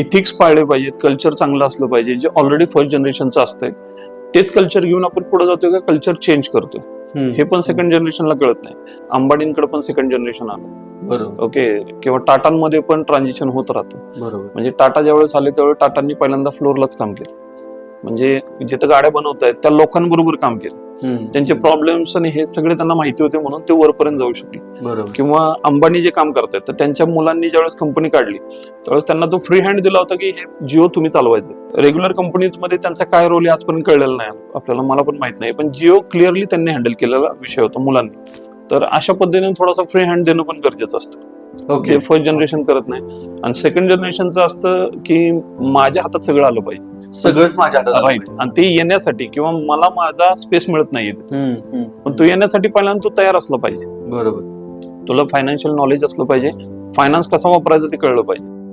Ethics पाळले पाहिजेत culture चांगलं असलं पाहिजे जे ऑलरेडी फर्स्ट जनरेशनचं असतंय तेच कल्चर घेऊन आपण पुढे जातोय का कल्चर चेंज करतोय? हे पण सेकंड जनरेशनला कळत नाही. अंबानींकडे पण सेकंड जनरेशन आलं बरोबर. ओके किंवा टाटांमध्ये पण ट्रान्झिशन होत राहतं. बरोबर. म्हणजे टाटा ज्यावेळेस आले त्यावेळेस टाटांनी पहिल्यांदा फ्लोअरलाच काम केलं. म्हणजे जिथं गाड्या बनवत आहेत त्या लोकांबरोबर काम केलं. त्यांचे प्रॉब्लेम्स आणि हे सगळे त्यांना माहिती होते म्हणून ते वरपर्यंत जाऊ शकले. किंवा अंबानी जे काम करतायत तर त्यांच्या मुलांनी ज्यावेळेस कंपनी काढली त्यावेळेस त्यांना तो फ्री हँड दिला होता की हे जिओ तुम्ही चालवायचं. रेग्युलर कंपनीजमध्ये त्यांचा काय रोल आहे आजपर्यंत कळलेला नाही. आपल्याला मला पण माहीत नाही. पण जिओ क्लिअरली त्यांनी हँडल केलेला विषय होता मुलांनी. तर अशा पद्धतीने थोडासा फ्री हँड देणं पण गरजेचं असतं. जे फर्स्ट जनरेशन करत नाही. आणि सेकंड जनरेशनचं असतं की माझ्या हातात सगळं आलं पाहिजे. सगळंच माझ्या हातात आलं राईट आणि ते येण्यासाठी किंवा मला माझा स्पेस मिळत नाही. हम्म, हम्म. पण तो येण्यासाठी पहिल्यांदा तू तयार असला पाहिजे. बरोबर. तुला फायनान्शियल नॉलेज असलं पाहिजे. फायनान्स कसा वापरायचा ते कळलं पाहिजे.